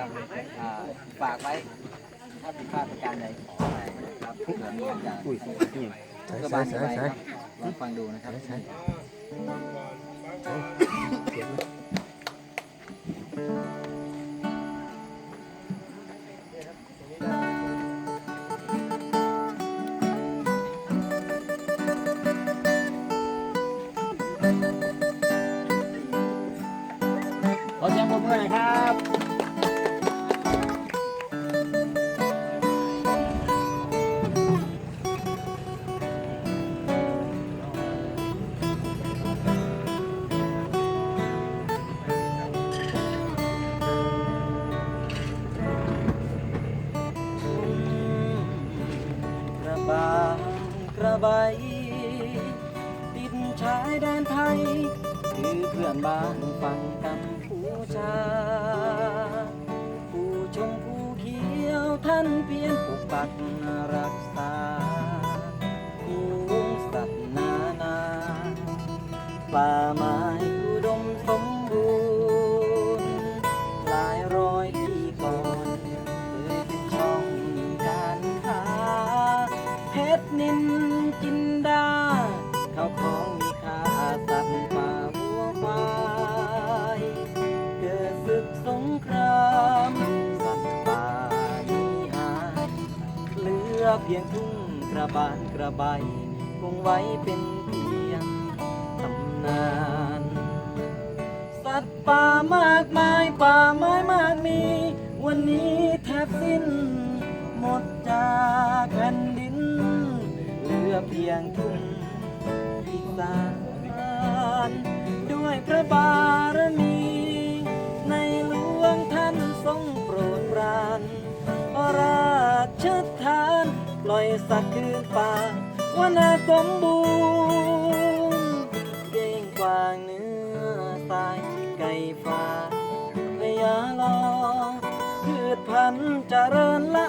นะครับอ่าฝากไว้ถ้าผิดพลาดประการใดขออภัยนะครับเผื่อมีจะอุ้ยนี่เพื่อบานไปครับลองฟังดูนะครับใช่เสียงขอเสียงปรบมือหน่อยครับ ใบ ติดชายแดนไทย คือเพื่อนบ้านฝั่งกัมพูชา ผู้ชมผู้เขียวท่านเพียรปกปักรักษาผู้สัตว์นานาป่าไม้ พียงทุ่งกระบานกระใบคงไว้เป็นเพียงตำนาน สัตว์ป่ามากมายป่าไม้มากมี วันนี้แทบสิ้น หมดจากแผ่นดิน เหลือเพียงทุ่งอีสานด้วยพระบารมี อยสักคืนป่าวนาสมบูรณ์เก้งกวางเนื้อทรายไก่ฟ้าพญาลอพืชพันธุ์เจริญละ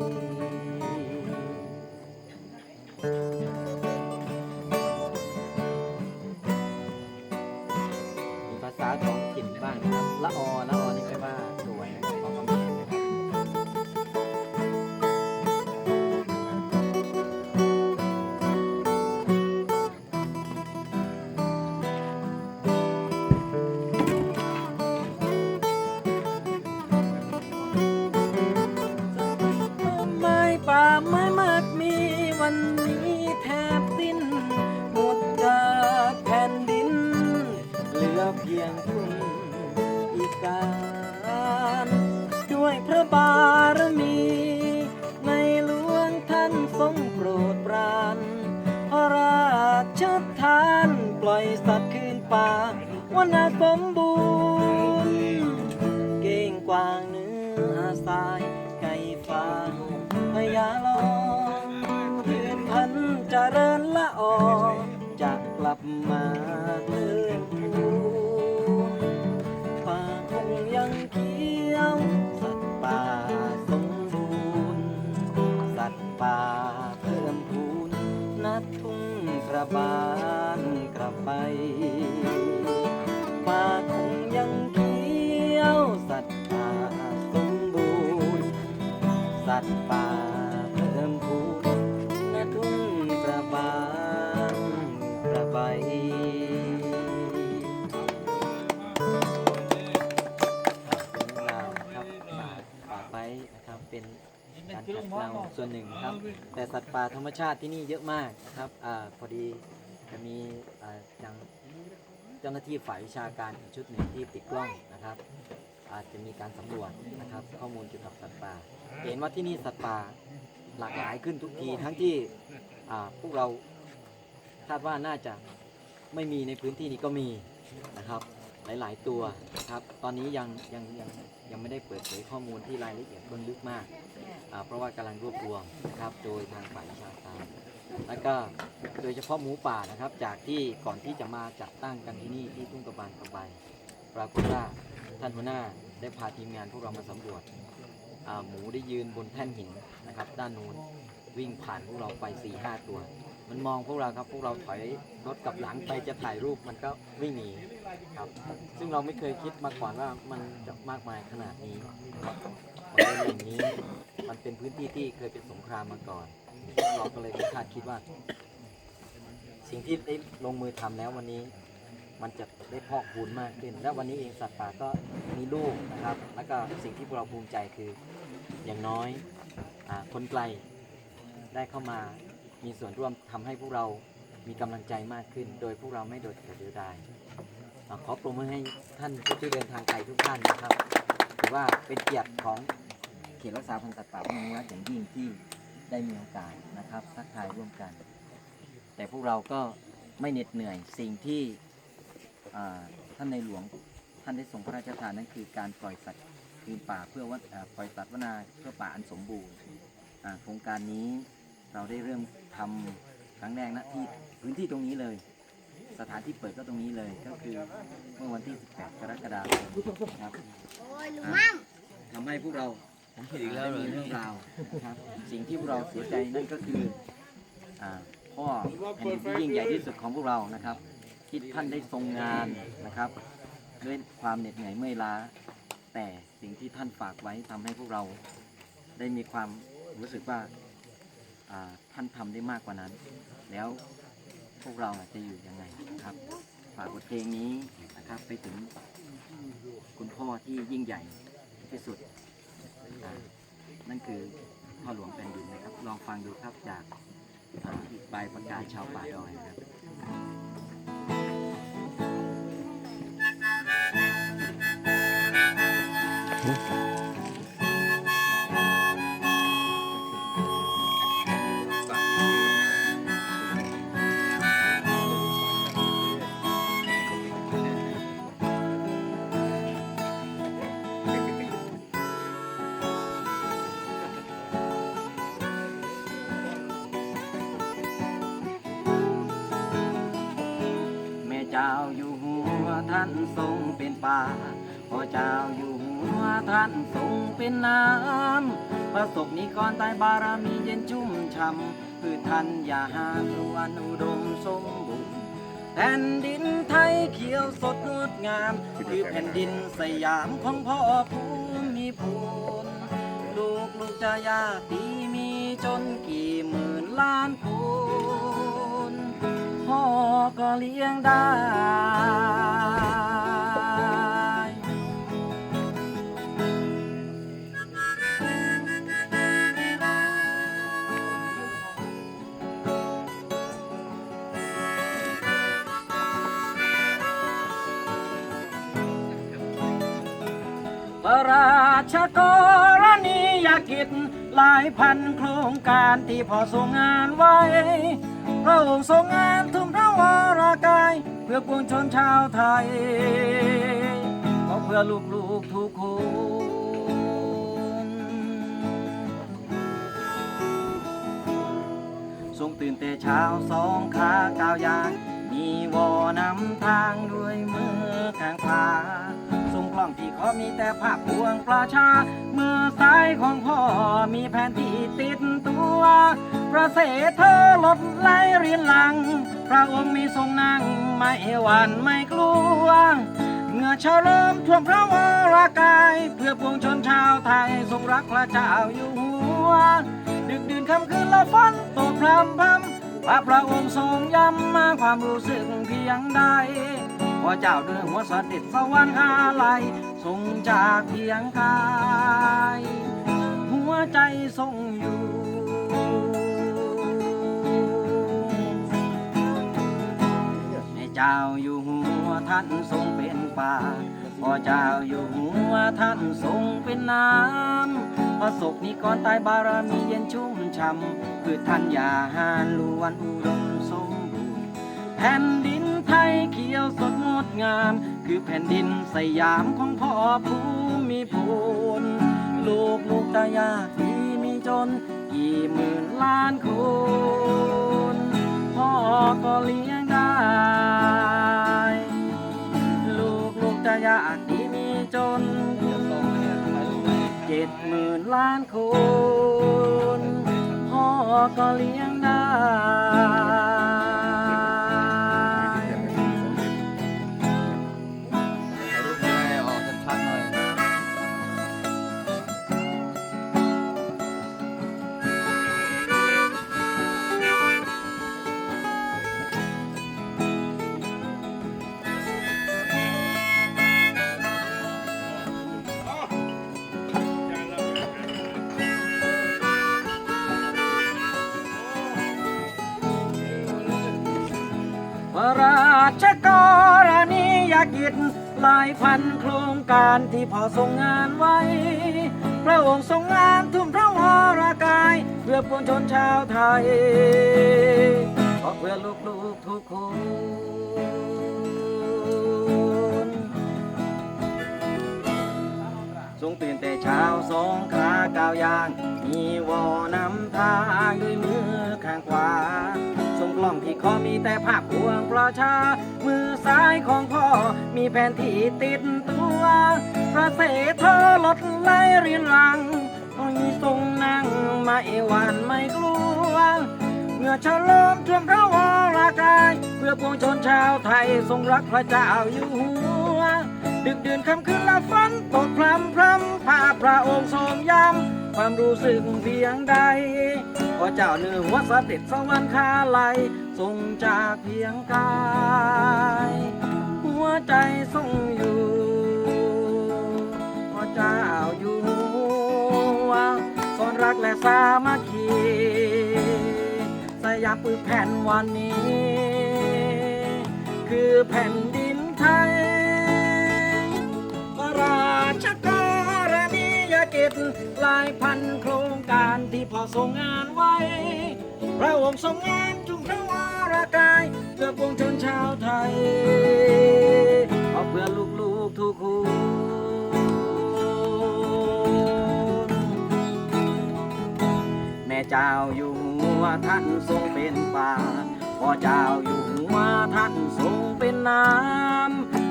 บ ล่อยสัตว์คืนป่าวันนาสมบูรณ์เก้งกวางเนื้อทรายไก่ฟ้าพญาลองยืนพันธุ์เจริญละออจะกลับมาเพิ่มพูป่าคงยังเขียวสัตว์ป่าสมบูรณ์สัตว์ป่าเพิ่มพูนนัดทุ่งกระบาน ไปป่าคงยังเขียวสัตว์ป่าสมบูรณ์ สัตว์ป่าเพิ่มพูนณทุ่งกระบานกระใบเป็นเรื่องราวนะครับป่าป่าไปนะครับเป็นการขัดเกลาส่วนหนึ่งครับ แต่สัตว์ป่าธรรมชาติที่นี่เยอะมากนะครับอาพอดี จะมีอย่างเจ้าหน้าที่ฝ่ายวิชาการอีกชุดหนึ่งที่ติดกล้องนะครับ อาจจะมีการสำรวจนะครับ ข้อมูลเกี่ยวกับสัตว์ป่าเห็นว่าที่นี่สัตว์ป่าหลากหลายขึ้นทุกทีทั้งที่พวกเราคาดว่าน่าจะไม่มีในพื้นที่นี้ก็มีนะครับ หลาย ๆ ตัวนะครับ ตอนนี้ยังยังยังยังไม่ได้เปิดเผยข้อมูลที่รายละเอียดเบื้องลึกมาก เพราะว่ากำลังรวบรวมนะครับ โดยทางฝ่ายวิชาการ แล้วก็โดยเฉพาะหมูป่านะครับ จากที่ก่อนที่จะมาจัดตั้งกันที่นี่ที่ทุ่งกระบานกระใบปรากฏว่าท่านหัวหน้าได้พาทีมงานพวกเรามาสำรวจหมูได้ยืนบนแท่นหินนะครับ ด้านนู้นวิ่งผ่านพวกเราไป4ี่ห้าตัว มันมองพวกเราครับพวกเราถอยรถกลับหลังไปจะถ่ายรูปมันก็วิ่งหนีครับ ซึ่งเราไม่เคยคิดมาก่อนว่ามันจะมากมายขนาดนี้ครับบริเวณแห่งนี้มันเป็นพื้นที่ที่เคยเป็นสงครามมาก่อน เราก็เลยไม่คาดคิดว่า สิ่งที่ได้ลงมือทำแล้ววันนี้ มันจะได้พอกพูนมากขึ้น และวันนี้เองสัตว์ป่าก็มีลูกนะครับ แล้วก็สิ่งที่พวกเราภูมิใจคืออย่างน้อยอคนไกลได้เข้ามามีส่วนร่วมทำให้พวกเรามีกำลังใจมากขึ้น โดยพวกเราไม่โดดเดี่ยวดายขอปรบมือให้ท่านผู้ที่เดินทางไกลทุกท่านนะครับถือว่าเป็นเกียรติของเขตรักษาพันธุ์สัตว์ป่าพนมวัดอย่างยิ่งที่ ได้มีโอกาสนะครับทักทายร่วมกัน แต่พวกเราก็ไม่เหน็ดเหนื่อยสิ่งที่อ่าท่านในหลวงท่านได้ทรงพระราชทานนั่นคือการปล่อยสัตว์คืนป่าเพื่อวัดอ่าปล่อยสัตว์วนาเพื่อป่าอันสมบูรณ์อ่าโครงการนี้เราได้เริ่มทำครั้งแรกนะที่พื้นที่ตรงนี้เลย สถานที่เปิดก็ตรงนี้เลยก็คือเมื่อวันที่ 18 กรกฎาคมนะครับอ่าทำให้พวกเรา ได้มีเรื่องราวนะครับสิ่งที่พวกเราเสียใจนั่นก็คืออ่าพ่อแผ่นดินที่ยิ่งใหญ่ที่สุดของพวกเรานะครับที่ท่านได้ทรงงานนะครับด้วยความเหน็ดเหนื่อยเมื่อยล้า แต่สิ่งที่ท่านฝากไว้ทำให้พวกเราได้มีความรู้สึกว่าอ่าท่านทำได้มากกว่านั้น แล้วพวกเราน่ะจะอยู่ยังไงนะครับ ฝากบทเพลงนี้นะครับไปถึงคุณพ่อที่ยิ่งใหญ่ที่สุด อ่านั่นคือพ่อหลวงแผ่นดินนะครับ ลองฟังดูครับจากใบประกาศชาวป่าดอยนะครับแเจ้าอยู่หัวท่านทรงเป็นป่าพ่อเจ้าอยู่หัวท่านทรงเป็นน้ำประสบนิกรใต้บารมีเย็นชุ่มช่ำพืชทันอย่าหาทวนอุดมสมบูรณ์แผ่นดินไทยเขียวสดงดงาม คือแผ่นดินสยามของพ่อภูมิพลลูกลูกจะยากดีมีจนกี่หมื่นล้านคนพ่อ ก็เลี้ยงได้ พระราชกรณียกิจหลายพันโครงการที่พอทรงงานไว้พระองค์ทรงงานทุ่มพระ วรากาย เพื่อปวงชนชาวไทยก็เพื่อลูกๆทุกคนทรงตื่นแต่เช้าสองขาก้าวยาง มีวอนำทางด้วยมือข้างขวาทรงกล้องที่ขอมีแต่ภาพพวงประชา มือซ้ายของพ่อมีแผนที่ติดตัวพระเสถเธอลดไหลเรียนหลัง พระองค์มีทรงนั่งไม่หวั่นไม่กลัวเหงื่อชาเริ่มท่วมพระวรากาย เพื่อปวงชนชาวไทยทรงรักพระเจ้าอยู่หัว ดึกดื่นค่ำคืนละฝนตกพรำพำพระพระองค์ทรงย้ำมาความรู้สึกเพียงใดพระเจ้าด้วยหัวสถิตสวรรค์อาลัยทรงจากเพียงกาย หัวใจทรงอยู่ เจ้าอยู่หัวท่านทรงเป็นป่าพ่อเจ้าอยู่หัวท่านทรงเป็นน้ำประสบนิกรตายบารมีเย็นชุ่มช่ำพืชทันยาหารล้วนอุดมสมบูรณ์แผ่นดินไทยเขียวสดงดงาม คือแผ่นดินสยามของพ่อภูมิพลลูกลูกตายากดีมีจนกี่หมื่นล้านคนพ่อก็เลี้ยง็ดหมื่นล้านคนพ่อก็เลี้ยงได้ หลายพันโครงการที่พอทรงงานไว้ พระองค์ทรงงานทุ่มพระวรากาย เพื่อปวงชนชาวไทยเพราะเพื่อลูกๆทุกคนทรงตื่นแต่เช้าสองขาก้าวยาง มีวอนำทางด้วยมือข้างขวา กล้องที่คอมีแต่ภาพพวงประชา มือซ้ายของพ่อมีแผนที่ติดตัว พระเสเธอลดไล่เรียนหลังมีทรงนั่งมาเอวันไม่กลัวเมื่อฉลิมท่วมพระวรากายเพื่อปวงชนชาวไทยทรงรักพระเจ้าอยู่หัว ดึกดื่นคำคืนละฝันตกพรำพรำภาพพระองค์ทรงย้ำความรู้สึกเพียงใด พระเจ้าเนื้อหัวสด็จสวรรคาไลยทรงจากเพียงกาย หัวใจทรงอยู่พระเจ้าอยู่หัวสอนรักและสามัคคีสยามปือแผ่นวันนี้ คือแผ่น ยกิจหลายพันโครงการที่พอทรงงานไว้ พระองค์ทรงงานจุงพระวรากายเพื่อปวงชนชาวไทยเอาเพื่อลูกๆทุกคนแม่เจ้าอยู่หัวท่านทรงเป็นป่าพ่อเจ้าอยู่หัวท่านทรงเป็นน้ำ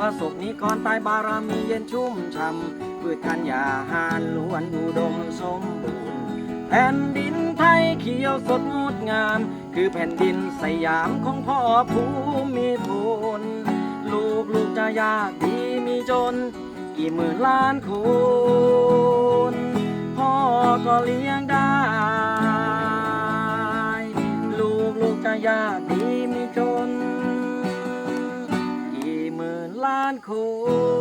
ประสบนิกรตายบารมีเย็นชุ่มช่ำพืชธัญญาหารล้วนอุดมสมบูรณ์แผ่นดินไทยเขียวสดงดงาม คือแผ่นดินสยามของพ่อภูมิพลลูกลูกจะยากดีมีจน กี่หมื่นล้านคนพ่อก็เลี้ยงได้ลูกลูกจะยากดีมีจนานคน